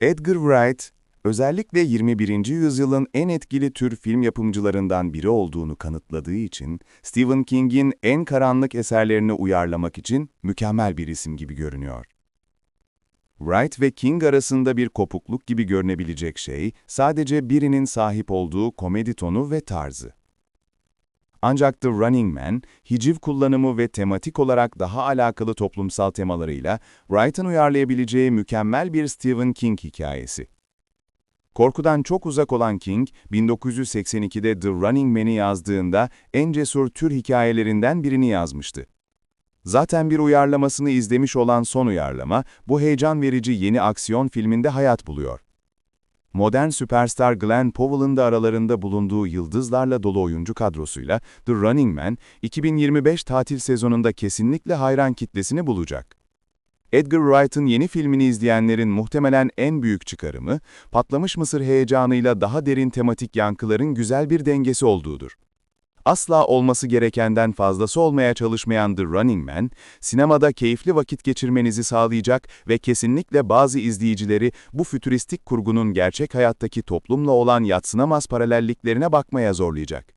Edgar Wright, özellikle 21. yüzyılın en etkili tür film yapımcılarından biri olduğunu kanıtladığı için, Stephen King'in en karanlık eserlerini uyarlamak için mükemmel bir isim gibi görünüyor. Wright ve King arasında bir kopukluk gibi görünebilecek şey, sadece birinin sahip olduğu komedi tonu ve tarzı. Ancak The Running Man, hiciv kullanımı ve tematik olarak daha alakalı toplumsal temalarıyla Wright'ın uyarlayabileceği mükemmel bir Stephen King hikayesi. Korkudan çok uzak olan King, 1982'de The Running Man'i yazdığında en cesur tür hikayelerinden birini yazmıştı. Zaten bir uyarlamasını izlemiş olan son uyarlama, bu heyecan verici yeni aksiyon filminde hayat buluyor. Modern süperstar Glenn Powell'ın da aralarında bulunduğu yıldızlarla dolu oyuncu kadrosuyla The Running Man, 2025 tatil sezonunda kesinlikle hayran kitlesini bulacak. Edgar Wright'ın yeni filmini izleyenlerin muhtemelen en büyük çıkarımı, patlamış mısır heyecanıyla daha derin tematik yankıların güzel bir dengesi olduğudur. Asla olması gerekenden fazlası olmaya çalışmayan The Running Man, sinemada keyifli vakit geçirmenizi sağlayacak ve kesinlikle bazı izleyicileri bu fütüristik kurgunun gerçek hayattaki toplumla olan yatsınamaz paralelliklerine bakmaya zorlayacak.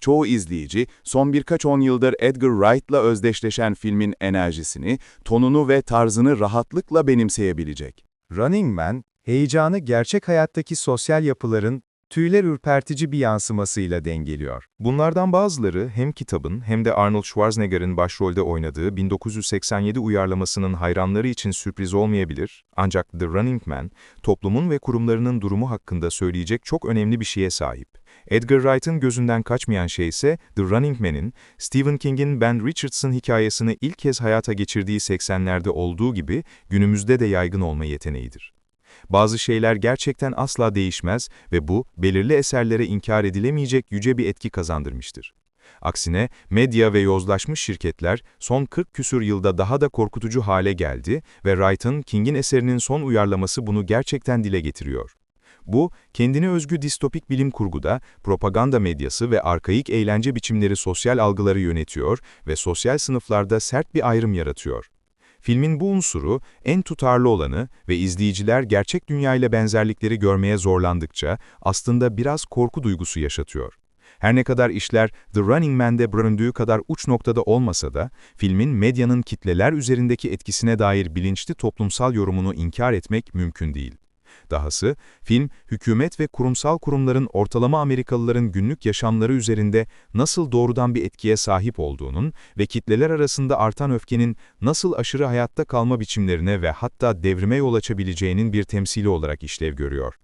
Çoğu izleyici, son birkaç on yıldır Edgar Wright'la özdeşleşen filmin enerjisini, tonunu ve tarzını rahatlıkla benimseyebilecek. Running Man, heyecanı gerçek hayattaki sosyal yapıların tüyler ürpertici bir yansımasıyla dengeliyor. Bunlardan bazıları hem kitabın hem de Arnold Schwarzenegger'in başrolde oynadığı 1987 uyarlamasının hayranları için sürpriz olmayabilir, ancak The Running Man, toplumun ve kurumlarının durumu hakkında söyleyecek çok önemli bir şeye sahip. Edgar Wright'ın gözünden kaçmayan şey ise The Running Man'in, Stephen King'in Ben Richardson hikayesini ilk kez hayata geçirdiği 80'lerde olduğu gibi günümüzde de yaygın olma yeteneğidir. Bazı şeyler gerçekten asla değişmez ve bu, belirli eserlere inkar edilemeyecek yüce bir etki kazandırmıştır. Aksine, medya ve yozlaşmış şirketler son 40 küsur yılda daha da korkutucu hale geldi ve Wright'ın King'in eserinin son uyarlaması bunu gerçekten dile getiriyor. Bu, kendine özgü distopik bilim kurguda, propaganda medyası ve arkaik eğlence biçimleri sosyal algıları yönetiyor ve sosyal sınıflarda sert bir ayrım yaratıyor. Filmin bu unsuru en tutarlı olanı ve izleyiciler gerçek dünyayla benzerlikleri görmeye zorlandıkça aslında biraz korku duygusu yaşatıyor. Her ne kadar işler The Running Man'de büründüğü kadar uç noktada olmasa da, filmin medyanın kitleler üzerindeki etkisine dair bilinçli toplumsal yorumunu inkar etmek mümkün değil. Dahası, film, hükümet ve kurumsal kurumların ortalama Amerikalıların günlük yaşamları üzerinde nasıl doğrudan bir etkiye sahip olduğunun ve kitleler arasında artan öfkenin nasıl aşırı hayatta kalma biçimlerine ve hatta devrime yol açabileceğinin bir temsili olarak işlev görüyor.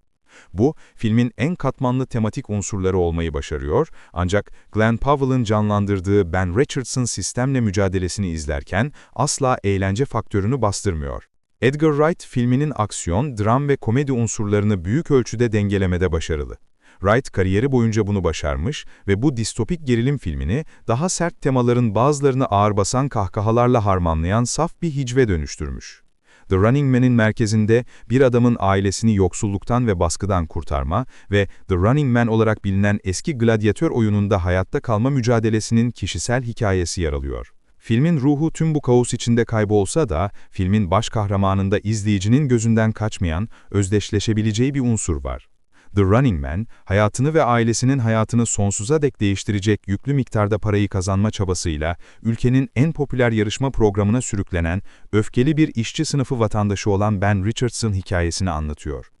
Bu, filmin en katmanlı tematik unsurları olmayı başarıyor, ancak Glenn Powell'ın canlandırdığı Ben Richardson sistemle mücadelesini izlerken asla eğlence faktörünü bastırmıyor. Edgar Wright filminin aksiyon, dram ve komedi unsurlarını büyük ölçüde dengelemede başarılı. Wright kariyeri boyunca bunu başarmış ve bu distopik gerilim filmini daha sert temaların bazılarını ağır basan kahkahalarla harmanlayan saf bir hicve dönüştürmüş. The Running Man'in merkezinde bir adamın ailesini yoksulluktan ve baskıdan kurtarma ve The Running Man olarak bilinen eski gladyatör oyununda hayatta kalma mücadelesinin kişisel hikayesi yer alıyor. Filmin ruhu tüm bu kaos içinde kaybolsa da, filmin baş kahramanında izleyicinin gözünden kaçmayan, özdeşleşebileceği bir unsur var. The Running Man, hayatını ve ailesinin hayatını sonsuza dek değiştirecek yüklü miktarda parayı kazanma çabasıyla, ülkenin en popüler yarışma programına sürüklenen, öfkeli bir işçi sınıfı vatandaşı olan Ben Richardson hikayesini anlatıyor.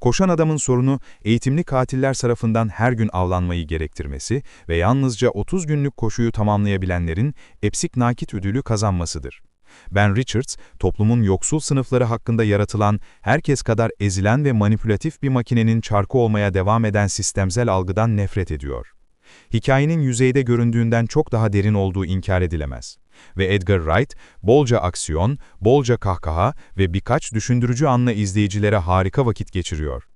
Koşan adamın sorunu, eğitimli katiller tarafından her gün avlanmayı gerektirmesi ve yalnızca 30 günlük koşuyu tamamlayabilenlerin Epsik Nakit ödülü kazanmasıdır. Ben Richards, toplumun yoksul sınıfları hakkında yaratılan, herkes kadar ezilen ve manipülatif bir makinenin çarkı olmaya devam eden sistemsel algıdan nefret ediyor. Hikayenin yüzeyde göründüğünden çok daha derin olduğu inkar edilemez. Ve Edgar Wright, bolca aksiyon, bolca kahkaha ve birkaç düşündürücü anla izleyicilere harika vakit geçiriyor.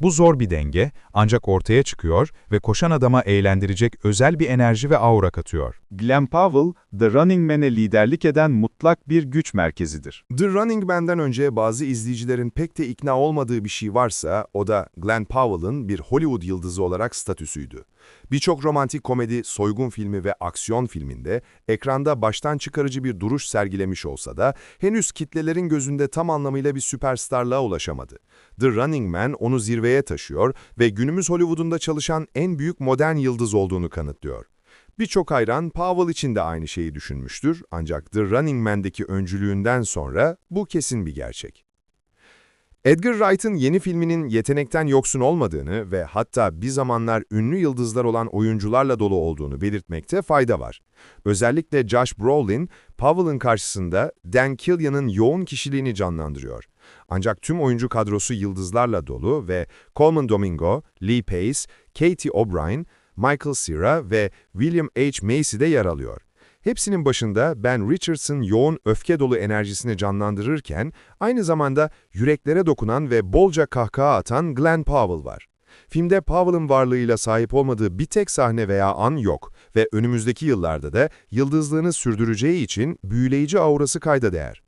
Bu zor bir denge ancak ortaya çıkıyor ve koşan adama eğlendirecek özel bir enerji ve aura katıyor. Glenn Powell, The Running Man'e liderlik eden mutlak bir güç merkezidir. The Running Man'den önce bazı izleyicilerin pek de ikna olmadığı bir şey varsa o da Glenn Powell'ın bir Hollywood yıldızı olarak statüsüydü. Birçok romantik komedi, soygun filmi ve aksiyon filminde ekranda baştan çıkarıcı bir duruş sergilemiş olsa da henüz kitlelerin gözünde tam anlamıyla bir süperstarlığa ulaşamadı. The Running Man onu zirveye taşıyor ve günümüz Hollywood'unda çalışan en büyük modern yıldız olduğunu kanıtlıyor. Birçok hayran Powell için de aynı şeyi düşünmüştür ancak The Running Man'deki öncülüğünden sonra bu kesin bir gerçek. Edgar Wright'ın yeni filminin yetenekten yoksun olmadığını ve hatta bir zamanlar ünlü yıldızlar olan oyuncularla dolu olduğunu belirtmekte fayda var. Özellikle Josh Brolin, Powell'ın karşısında Dan Killian'ın yoğun kişiliğini canlandırıyor. Ancak tüm oyuncu kadrosu yıldızlarla dolu ve Coleman Domingo, Lee Pace, Katie O'Brien, Michael Cera ve William H. Macy de yer alıyor. Hepsinin başında Ben Richards'ın yoğun öfke dolu enerjisini canlandırırken, aynı zamanda yüreklere dokunan ve bolca kahkaha atan Glenn Powell var. Filmde Powell'ın varlığıyla sahip olmadığı bir tek sahne veya an yok ve önümüzdeki yıllarda da yıldızlığını sürdüreceği için büyüleyici aurası kayda değer.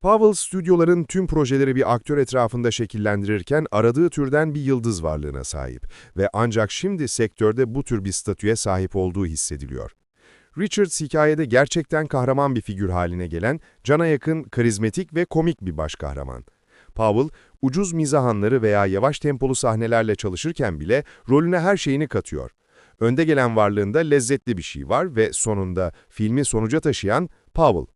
Powell, stüdyoların tüm projeleri bir aktör etrafında şekillendirirken aradığı türden bir yıldız varlığına sahip ve ancak şimdi sektörde bu tür bir statüye sahip olduğu hissediliyor. Richards hikayede gerçekten kahraman bir figür haline gelen, cana yakın, karizmatik ve komik bir baş kahraman. Powell, ucuz mizahanları veya yavaş tempolu sahnelerle çalışırken bile rolüne her şeyini katıyor. Önde gelen varlığında lezzetli bir şey var ve sonunda filmi sonuca taşıyan Powell.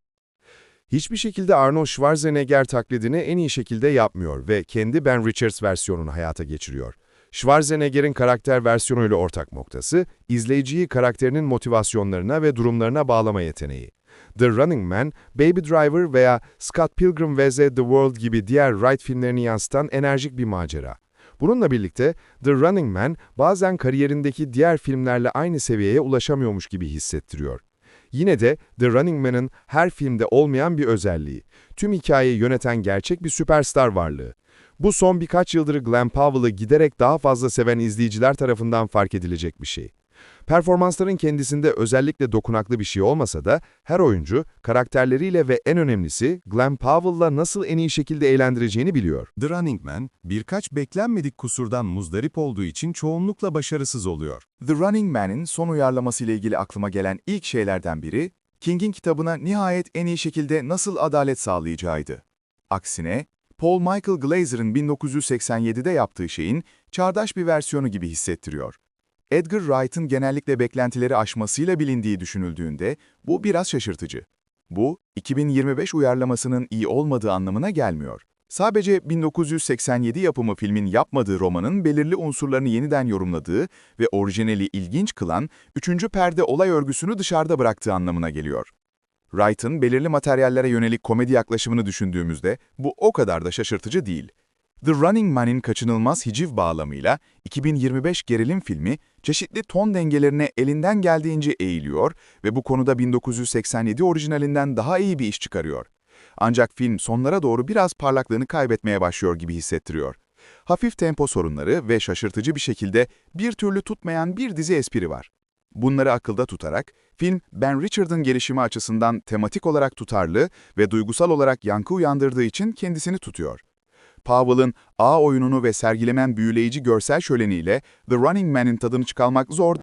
Hiçbir şekilde Arnold Schwarzenegger taklidini en iyi şekilde yapmıyor ve kendi Ben Richards versiyonunu hayata geçiriyor. Schwarzenegger'in karakter versiyonuyla ortak noktası, izleyiciyi karakterinin motivasyonlarına ve durumlarına bağlama yeteneği. The Running Man, Baby Driver veya Scott Pilgrim vs. The World gibi diğer Wright filmlerini yansıtan enerjik bir macera. Bununla birlikte The Running Man bazen kariyerindeki diğer filmlerle aynı seviyeye ulaşamıyormuş gibi hissettiriyor. Yine de The Running Man'ın her filmde olmayan bir özelliği. Tüm hikayeyi yöneten gerçek bir süperstar varlığı. Bu son birkaç yıldır Glenn Powell'ı giderek daha fazla seven izleyiciler tarafından fark edilecek bir şey. Performansların kendisinde özellikle dokunaklı bir şey olmasa da her oyuncu karakterleriyle ve en önemlisi Glenn Powell'la nasıl en iyi şekilde eğlendireceğini biliyor. The Running Man, birkaç beklenmedik kusurdan muzdarip olduğu için çoğunlukla başarısız oluyor. The Running Man'in son uyarlaması ile ilgili aklıma gelen ilk şeylerden biri, King'in kitabına nihayet en iyi şekilde nasıl adalet sağlayacağıydı. Aksine, Paul Michael Glazer'ın 1987'de yaptığı şeyin çağdaş bir versiyonu gibi hissettiriyor. Edgar Wright'ın genellikle beklentileri aşmasıyla bilindiği düşünüldüğünde bu biraz şaşırtıcı. Bu, 2025 uyarlamasının iyi olmadığı anlamına gelmiyor. Sadece 1987 yapımı filmin yapmadığı romanın belirli unsurlarını yeniden yorumladığı ve orijinali ilginç kılan üçüncü perde olay örgüsünü dışarıda bıraktığı anlamına geliyor. Wright'ın belirli materyallere yönelik komedi yaklaşımını düşündüğümüzde bu o kadar da şaşırtıcı değil. The Running Man'in kaçınılmaz hiciv bağlamıyla 2025 gerilim filmi çeşitli ton dengelerine elinden geldiğince eğiliyor ve bu konuda 1987 orijinalinden daha iyi bir iş çıkarıyor. Ancak film sonlara doğru biraz parlaklığını kaybetmeye başlıyor gibi hissettiriyor. Hafif tempo sorunları ve şaşırtıcı bir şekilde bir türlü tutmayan bir dizi espri var. Bunları akılda tutarak, film Ben Richard'ın gelişimi açısından tematik olarak tutarlı ve duygusal olarak yankı uyandırdığı için kendisini tutuyor. Powell'ın A oyununu ve sergilenen büyüleyici görsel şöleniyle The Running Man'in tadını çıkarmak zor